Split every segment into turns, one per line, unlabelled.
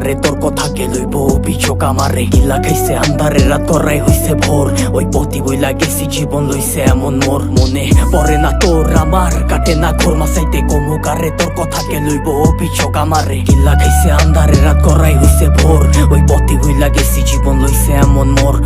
থাকে লইব? অভিযোগ আমারে গিলা খাইছে আন্ধারে রাত করাই হইছে ভোর। ওই পতি বইলা গেছি, জীবন লইছে এমন মোর মনে। পরে না তোর, আমার কাটে না ঘোর। মাসাইতে কমু কারে তোর কথাকে লইব? অভিযোগ আমারে গিলা খাইছে আন্ধারে রাত করাই হইছে ভোর। ওই পতি বইলা গেছি, জীবন লইছে এমন মোর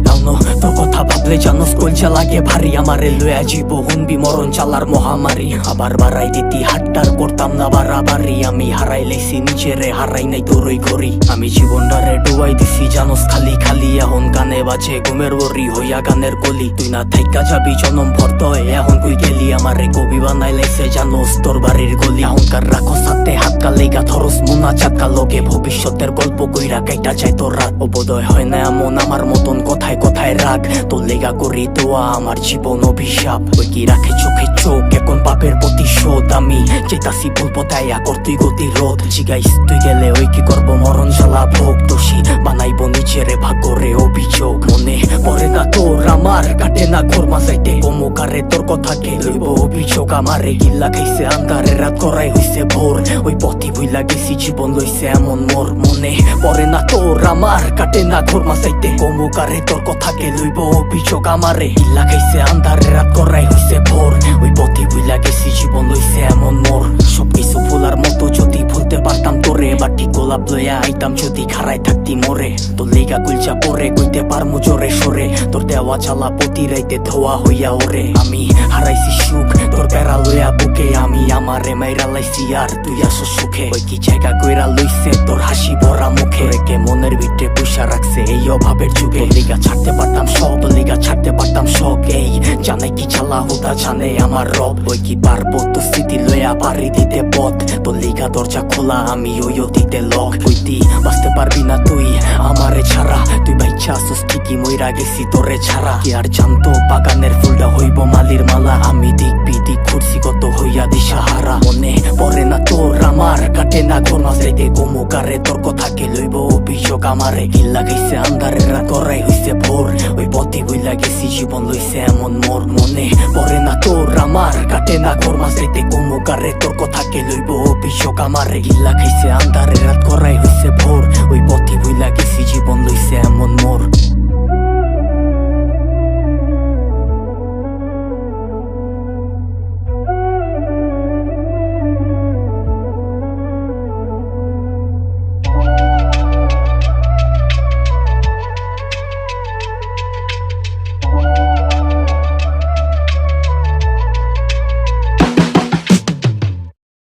ভাবলে জানোস কলচা লাগে ভারী, আমারে লয়া জীব হুনবি মরণ চালার মহামারী। আবার বাড়াই দিতি, হাট্টার করতাম না বাড়াবাড়ি। আমি হারাই লেছি নিজেরে হারাই নাই তোরই করি আমি জীবনটারে ডুবাই দিছি, জানোস, খালি খালি এখন গানে বাজে, ঘুমের ওরি হইয়া গানের কলি তুই না থাইকা যাবি, জনম ভর্ত এখন কই গেলি আমারে কবি বানাই লাইছে জানোস তোর বাড়ির গলি। অহংকার রাখো সাথে হাত কালেগা থরস মুনা চাকা লগে। ভবিষ্যতের গল্প কইরা কাইটা যায় তোর রাত অবোধয় হয় না এমন আমার মতন, কথায় কথায় রাগ। তোর লেগা করি দোয়া আমার জীবন অভিশাপ। ওই কি রাখে চোখে চোখ, এখন পাপের প্রতিশোধ। আমি চেতাসি ভুল পতাইয়া করতুই গতি রোধ জিগাইস, তুই গেলে ওই কি করব? মরণ জ্বালা ভোগ, দোষী। বানাইব নিজেরে ভাগরে অভিযোগ। মনে পড়ে না তোর, আমার কাটে না ঘোর মাসাইতে কমুকারে তোর কথাকে লইব অভিযোগ? আমারে গিল্লা খাইছে আন্ধারে, রাত করাই হইছে ভোর। ওই পথি ভুইলা গেছি, জীবন লইছে এমন মোর মনে। পড়ে না তোর আমার, কাটে না ঘোর মাসাইতে কমুকারে তোর কথাকে লইব অভিযোগ আমারে। গিল্লা খাইছে আন্ধারে, রাত করাই হইছে ভোর। ওই পথি ভুইলা গেছি, জীবন লইছে এমন মোর। সবকিছু ভুলার মতো যদি ভুলতে পারতাম তোরে। বাটি গোলাপ লইয়া আইতাম যদি খারাই থাকতি মোরে। তোর লেগা গুলচা পরে কইতে পারমু জোরে সরে। তোর দেওয়া চালা প্রতি রাইতে ধোয়া হইয়া ওরে। আমি হারাইছি সুখ তোর বেড়া লইয়া বুকে আমি আমারে মাইরা লাইছি, আর তুই আসো সুখে। ওই কি জায়গা কইরা লইছে তোর হাসি ভরা মুখে? রেখে মনের ভিতরে পয়সা রাখছে এই অভাবের যুগে? লিগা ছাড়তে পারতাম সব লিগা ছাড়তে পারতাম শখ, এই জানে কি চালা হুদা জানে আমার রব। ওই কি পারব তো স্মৃতি লইয়া পারি দিতে পথ? তোর লিগা দরজা খোলা, আমি ওই দিতে লক। কইতি বাঁচতে পারবি না তুই আমারে ছাড়া? তুই বাইচ্ছা আসুস ঠিকই মইরা গেছি তোরে ছাড়া। কি আর জানতো বাগানের ফুলটা হইব মালির মালা, আমি বিদিক ঘুরছি কত হইয়া দিশাহারা। মনে পড়ে না তোর, আমার কাটে না ঘর মাসাইতে গোমুকারে তোর কথাকে লইব অভিযোগ আমারে গিল্লা গেছে আন্ধারে রাত করাই হইছে ভোর। ওই পথে বইলা গেছি, জীবন লইছে এমন মোর। মনে পড়ে না তোর, আমার কাটে না ঘর মাসাইতে গোমুকারে তোর কথাকে লইব অভিযোগ আমারে গিল্লা খাইছে আন্ধারে রাত করাই হইছে ভোর। ওই পথে